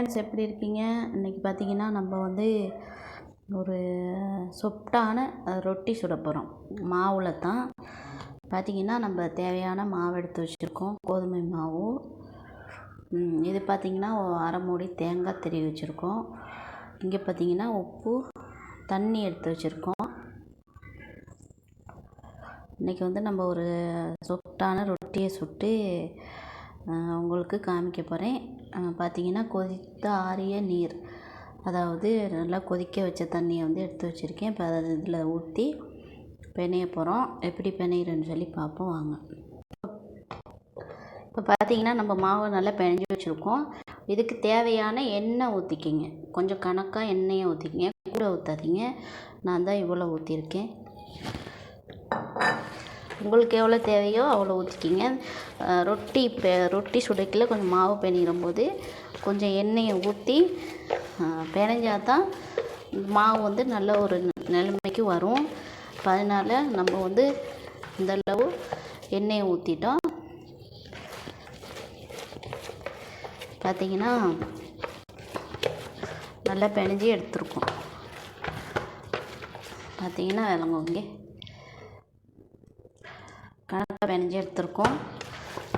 Friends எப்படி இருக்கீங்க? இன்றைக்கி பார்த்தீங்கன்னா நம்ம வந்து ஒரு சொப்டான ரொட்டி சுட போகிறோம் மாவில் தான் பார்த்தீங்கன்னா நம்ம தேவையான மாவு எடுத்து வச்சுருக்கோம். கோதுமை மாவு. இது பார்த்திங்கன்னா அரை மூடி தேங்காய் திருவி வச்சுருக்கோம். இங்கே பார்த்தீங்கன்னா உப்பு தண்ணி எடுத்து வச்சுருக்கோம். இன்றைக்கி வந்து நம்ம ஒரு சொப்டான ரொட்டியை சுட்டு உங்களுக்கு காமிக்க போகிறேன் பார்த்தீங்கன்னா கொதித்த ஆறிய நீர் அதாவது நல்லா கொதிக்க வச்ச தண்ணியை வந்து எடுத்து வச்சுருக்கேன். இப்போ அதை இதில் ஊற்றி பிணைய போகிறோம் எப்படி பிணையிறேன்னு சொல்லி பார்ப்போம் வாங்க. இப்போ பார்த்தீங்கன்னா நம்ம மாவை நல்லா பிணைஞ்சு வச்சுருக்கோம். இதுக்கு தேவையான எண்ணெய் ஊற்றிக்கிங்க கொஞ்சம் கணக்காக எண்ணெயை ஊற்றிக்கிங்க கூட ஊற்றாதீங்க நான் தான் இவ்வளோ ஊற்றிருக்கேன் உங்களுக்கு எவ்வளோ தேவையோ அவ்வளோ ஊற்றிக்கிங்க. ரொட்டி பெ ரொட்டி சுடைக்கில் கொஞ்சம் மாவு பிணையும் போது கொஞ்சம் எண்ணெயை ஊற்றி பிணைஞ்சால் தான் மாவு வந்து நல்ல ஒரு நிலைமைக்கு வரும். இப்போ அதனால் நம்ம வந்து இந்தளவு எண்ணெயை ஊற்றிட்டோம் பார்த்தீங்கன்னா நல்லா பிணைஞ்சி எடுத்துருக்கோம். பார்த்தீங்கன்னா விளங்குவோங்க கணக்காக பிணைஞ்சி எடுத்திருக்கோம்.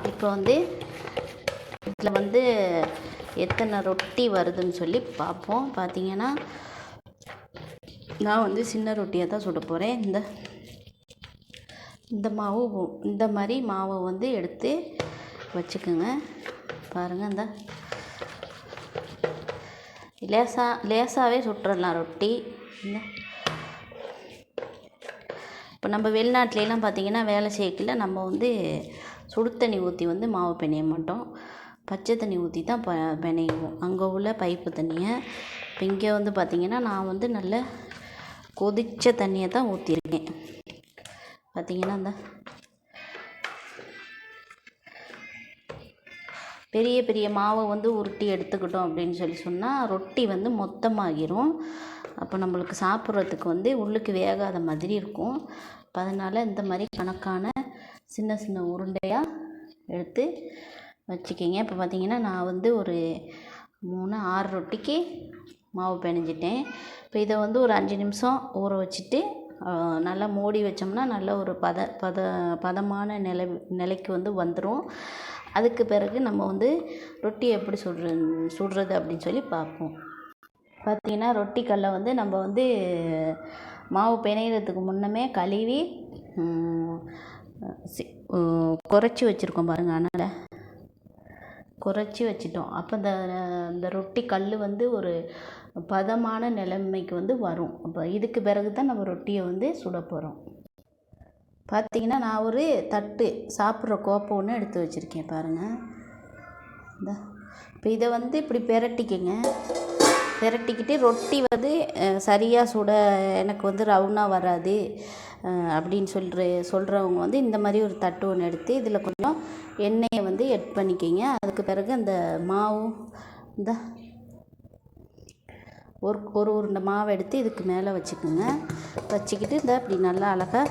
இப்போ வந்து இதில் வந்து எத்தனை ரொட்டி வருதுன்னு சொல்லி பார்ப்போம். பார்த்தீங்கன்னா நான் வந்து சின்ன ரொட்டியை தான் சுட போகிறேன் இந்த இந்த மாவு இந்த மாதிரி மாவை வந்து எடுத்து வச்சுக்கோங்க. பாருங்கள் இந்த லேசாக லேசாகவே சுட்டுறலாம் ரொட்டி. இந்த இப்போ நம்ம வெளிநாட்டிலலாம் பார்த்திங்கன்னா வேலை செய்யக்குள்ள நம்ம வந்து சுடு தண்ணி ஊற்றி வந்து மாவு பிணைய மாட்டோம். பச்சை தண்ணி ஊற்றி தான் ப பிணையுவோம் அங்கே உள்ள பைப்பு தண்ணியை. இப்போ இங்கே வந்து பார்த்திங்கன்னா நான் வந்து நல்ல கொதித்த தண்ணியை தான் ஊற்றிருக்கேன் பார்த்திங்கன்னா இந்த பெரிய பெரிய மாவை வந்து உருட்டி எடுத்துக்கிட்டோம் அப்படின்னு சொல்லி சொன்னால் ரொட்டி வந்து மொத்தமாகிரும். அப்போ நம்மளுக்கு சாப்பிட்றதுக்கு வந்து உள்ளுக்கு வேகாத மாதிரி இருக்கும். அப்போ அதனால் இந்த மாதிரி கணக்கான சின்ன சின்ன உருண்டையாக எடுத்து வச்சுக்கிங்க. இப்போ பார்த்தீங்கன்னா நான் வந்து ஒரு மூணு ஆறு ரொட்டிக்கு மாவு பிணைஞ்சிட்டேன். இப்போ இதை வந்து ஒரு அஞ்சு நிமிஷம் ஊற வச்சுட்டு நல்லா மூடி வச்சோம்னா நல்ல ஒரு பத பத பதமான நிலை நிலைக்கு வந்து வந்துடும் அதுக்கு பிறகு நம்ம வந்து ரொட்டி எப்படி சுடுற சுடுறது அப்படின்னு சொல்லி பார்ப்போம். பார்த்திங்கன்னா ரொட்டி கல்லை வந்து நம்ம வந்து மாவு பிணையிறதுக்கு முன்னமே கழுவி சி- குறைச்சி வச்சுருக்கோம் பாருங்கள் அதனால் குறைச்சி வச்சிட்டோம். அப்போ இந்த இந்த ரொட்டி கல் வந்து ஒரு பதமான நிலைமைக்கு வந்து வரும். அப்போ இதுக்கு பிறகு தான் நம்ம ரொட்டியை வந்து சுட போகிறோம் பார்த்தீங்கன்னா நான் ஒரு தட்டு சாப்பிட்ற கோப்பை ஒன்று எடுத்து வச்சுருக்கேன் பாருங்கள் இந்த இப்போ இதை வந்து இப்படி பிரட்டிக்கங்க. பிரட்டிக்கிட்டு ரொட்டி வந்து சரியாக சுட எனக்கு வந்து ரவுண்டாக வராது. அப்படின்னு சொல்கிற சொல்கிறவங்க வந்து இந்த மாதிரி ஒரு தட்டு ஒன்று எடுத்து இதில் கொஞ்சம் எண்ணெயை வந்து எட் பண்ணிக்கிங்க. அதுக்கு பிறகு அந்த மாவு இந்த ஒரு ஒரு உருண்டை மாவை எடுத்து இதுக்கு மேலே வச்சுக்கோங்க. வச்சுக்கிட்டு இந்த இப்படி நல்லா அழகாக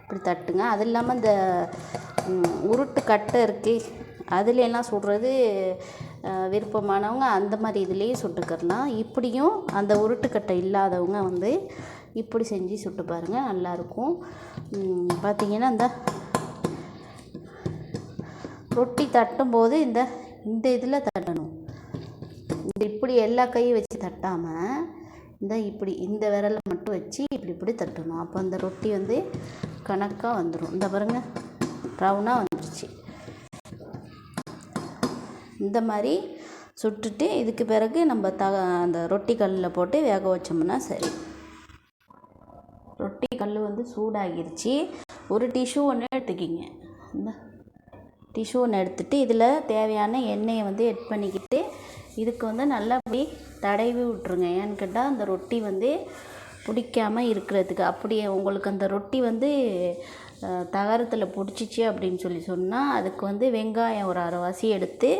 இப்படி தட்டுங்க. அது இல்லாமல் இந்த உருட்டு கட்டை இருக்குது அதுலெல்லாம் சுடுறது விருப்பமானவங்க அந்த மாதிரி இதுலேயும் சுட்டுக்கிறலாம். இப்படியும் அந்த உருட்டுக்கட்டை இல்லாதவங்க வந்து இப்படி செஞ்சு சுட்டு பாருங்கள் நல்லாயிருக்கும் பார்த்திங்கன்னா பார்த்தீங்கன்னா இந்த ரொட்டி தட்டும்போது இந்த இந்த இதில் தட்டணும். இந்த இப்படி எல்லா கையும் வச்சு தட்டாமல் இந்த இப்படி இந்த விரலை மட்டும் வச்சு இப்படி இப்படி தட்டணும். அப்போ அந்த ரொட்டி வந்து கணக்காக வந்துடும் இந்த பாருங்க ரவுண்டாக வந்துருச்சு இந்த மாதிரி சுட்டுட்டு இதுக்கு பிறகு நம்ம த அந்த ரொட்டி கல்லில் போட்டு வேக வச்சோம்னா சரி. ரொட்டி கல் வந்து சூடாகிருச்சு. ஒரு டிஷ்யூ ஒன்று எடுத்துக்கிங்க. இந்த டிஷ்யூ ஒன்று எடுத்துகிட்டு இதில் தேவையான எண்ணெயை வந்து எட் பண்ணிக்கிட்டு இதுக்கு வந்து நல்லா அப்படி தடவி விட்ருங்க ஏன்னு கேட்டால் அந்த ரொட்டி வந்து பிடிக்காமல் இருக்கிறதுக்கு அப்படியே உங்களுக்கு அந்த ரொட்டி வந்து தகரத்தில் பிடிச்சிச்சு அப்படின்னு சொல்லி சொன்னால் அதுக்கு வந்து வெங்காயம் ஒரு அரைவாசி எடுத்து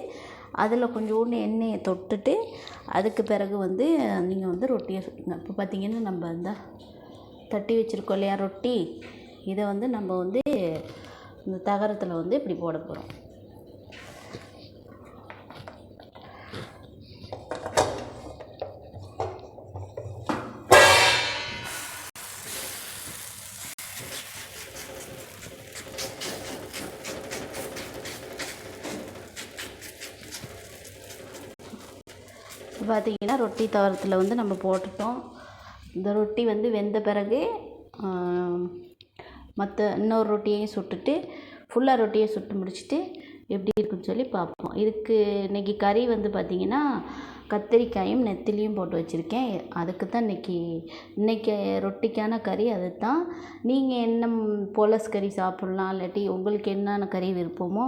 அதில் கொஞ்சோண்டு எண்ணெயை தொட்டுட்டு அதுக்கு பிறகு வந்து நீங்கள் வந்து ரொட்டியை சுடுங்க இப்போ பார்த்தீங்கன்னா நம்ம இந்த தட்டி வச்சுருக்கோம் இல்லையா ரொட்டி இதை வந்து நம்ம வந்து இந்த தகரத்தில் வந்து இப்படி போட போகிறோம். பார்த்திங்கன்னா ரொட்டி தவரத்தில் வந்து நம்ம போட்டுட்டோம். இந்த ரொட்டி வந்து வெந்த பிறகு மற்ற இன்னொரு ரொட்டியையும் சுட்டுட்டு ஃபுல்லாக ரொட்டியை சுட்டு முடிச்சுட்டு எப்படி இருக்குன்னு சொல்லி பார்ப்போம். இதுக்கு இன்றைக்கி கறி வந்து பார்த்திங்கன்னா கத்திரிக்காயும் நெத்திலியும் போட்டு வச்சுருக்கேன். அதுக்கு தான் இன்றைக்கி இன்றைக்கி ரொட்டிக்கான கறி அது தான் நீங்கள் என்ன பொலஸ் கறி சாப்பிட்லாம் இல்லாட்டி உங்களுக்கு என்னென்ன கறி விருப்பமோ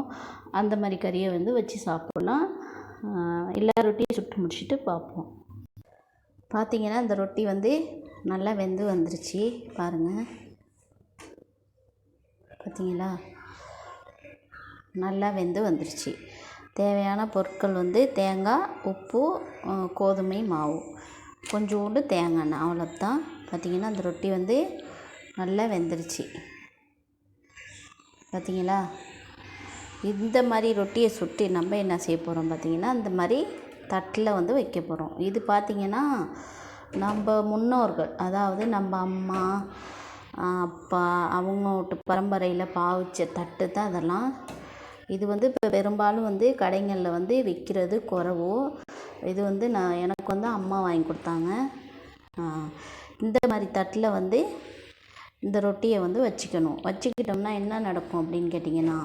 அந்த மாதிரி கறியை வந்து வச்சு சாப்பிட்லாம். எல்லா ரொட்டியும் சுட்டு முடிச்சுட்டு பார்ப்போம். பார்த்தீங்கன்னா இந்த ரொட்டி வந்து நல்லா வெந்து வந்துருச்சு. பாருங்கள் பார்த்தீங்களா? நல்லா வெந்து வந்துருச்சு. தேவையான பொருட்கள் வந்து தேங்காய் உப்பு கோதுமை மாவு. கொஞ்சோண்டு தேங்காய் எண்ணெய். அவ்வளோதான் பார்த்தீங்கன்னா அந்த ரொட்டி வந்து நல்லா வெந்துருச்சு. பார்த்தீங்களா? இந்த மாதிரி ரொட்டியை சுட்டு நம்ம என்ன செய்ய போகிறோம் பார்த்தீங்கன்னா இந்த மாதிரி தட்டில் வந்து வைக்க போகிறோம் இது பார்த்திங்கன்னா நம்ம முன்னோர்கள் அதாவது நம்ம அம்மா அப்பா அவங்க வீட்டு பரம்பரையில் பாவிச்ச தட்டு தான் அதெல்லாம். இது வந்து இப்போ பெரும்பாலும் வந்து கடைங்களில் வந்து விற்கிறது குறவோ இது வந்து நான் எனக்கு வந்து அம்மா வாங்கி கொடுத்தாங்க. இந்த மாதிரி தட்டில் வந்து இந்த ரொட்டியை வந்து வச்சுக்கணும். வச்சுக்கிட்டோம்னா என்ன நடக்கும் அப்படின்னு கேட்டிங்கன்னா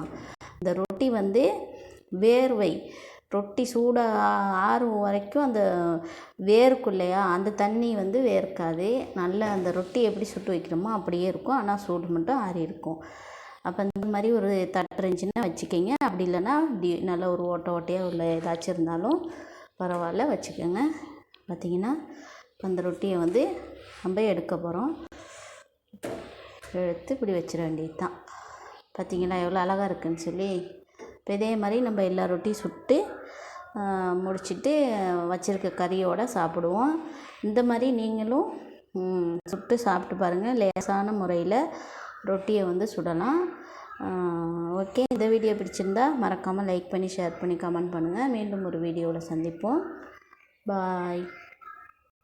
ரொட்டி வந்து வேர்வை ரொட்டி சூடாக ஆறும் வரைக்கும் அந்த வேர்க்கும் இல்லையா அந்த தண்ணி வந்து வேர்க்காது. நல்லா அந்த ரொட்டி எப்படி சுட்டு வைக்கிறோமோ அப்படியே இருக்கும். ஆனால் சூடு மட்டும் ஆறி இருக்கும். அப்போ இந்த மாதிரி ஒரு தட்டு இருந்துச்சுன்னா வச்சுக்கிங்க. அப்படி இல்லைன்னா இப்படி நல்லா ஒரு ஓட்டை ஓட்டையாக உள்ள ஏதாச்சும் இருந்தாலும் பரவாயில்ல வச்சுக்கோங்க. பார்த்திங்கன்னா இப்போ அந்த ரொட்டியை வந்து நம்ம எடுக்க போகிறோம் எடுத்து இப்படி வச்சிட வேண்டியது தான் பார்த்திங்களா எவ்வளோ அழகாக இருக்குதுன்னு சொல்லி. இப்போ இதே மாதிரி நம்ம எல்லா ரொட்டியும் சுட்டு முடிச்சுட்டு வச்சுருக்க கறியோடு சாப்பிடுவோம். இந்த மாதிரி நீங்களும் சுட்டு சாப்பிட்டு பாருங்கள் லேசான முறையில் ரொட்டியை வந்து சுடலாம். ஓகே. இந்த வீடியோ பிடிச்சிருந்தா மறக்காமல் லைக் பண்ணி ஷேர் பண்ணி கமெண்ட் பண்ணுங்கள் மீண்டும் ஒரு வீடியோவில் சந்திப்போம். பாய்